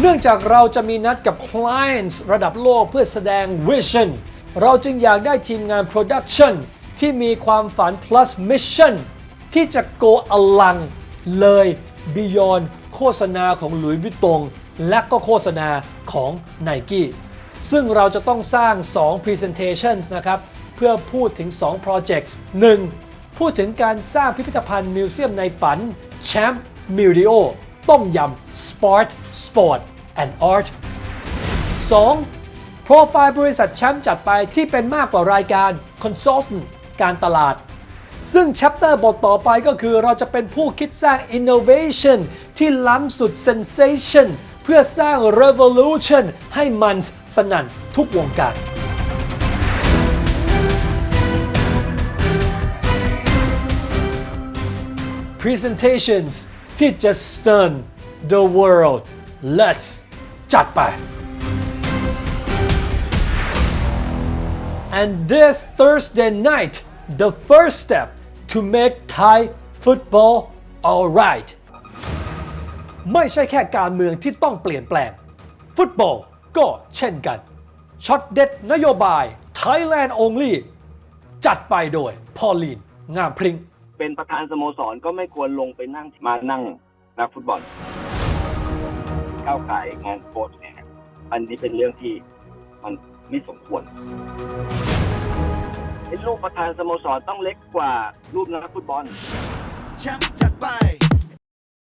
เนื่องจากเราจะมีนัดกับ clients ระดับโลกเพื่อแสดง vision เราจึงอยากได้ทีมงาน production ที่มีความฝัน plus mission ที่จะ go อลัง เลย beyond โฆษณาของหลุยส์วิตตงและก็โฆษณาของ Nike ซึ่งเราจะต้องสร้าง 2 presentations นะครับ เพื่อพูดถึง 2 projects 1. พูดถึงการสร้างพิพิธภัณฑ์มิวเซียมในฝัน Champ m u d i o ต้มยำ Sport Sport and Art 2. โปรไฟล์บริษัทแชมป์จัดไปที่เป็นมากกว่ารายการ Consultant การตลาด ซึ่ง chapter บทต่อไปก็คือเราจะเป็นผู้คิดสร้าง innovation ที่ล้ำสุด sensation เพื่อสร้าง revolution ให้มันสนั่นทุกวงการ presentations ที่จะ stun the world let's จัดไป And this Thursday night, the first step to make Thai football alright ไม่ใช่แค่การเมืองที่ต้องเปลี่ยนแปลง ฟุตบอลก็เช่นกันช็อตเด็ดนโยบาย Thailand Only จัดไปโดยพอลีน งามพริ้งเป็นประธานสโมสรก็ไม่ควรลงไปนั่งมานั่งนักฟุตบอล ก้าวไก่งานโค้ชเนี่ยอันนี้เป็นเรื่องที่มันไม่สมควรลูกประธานสโมสรต้องเล็กกว่ารูปนักฟุตบอลแชมป์จัดไป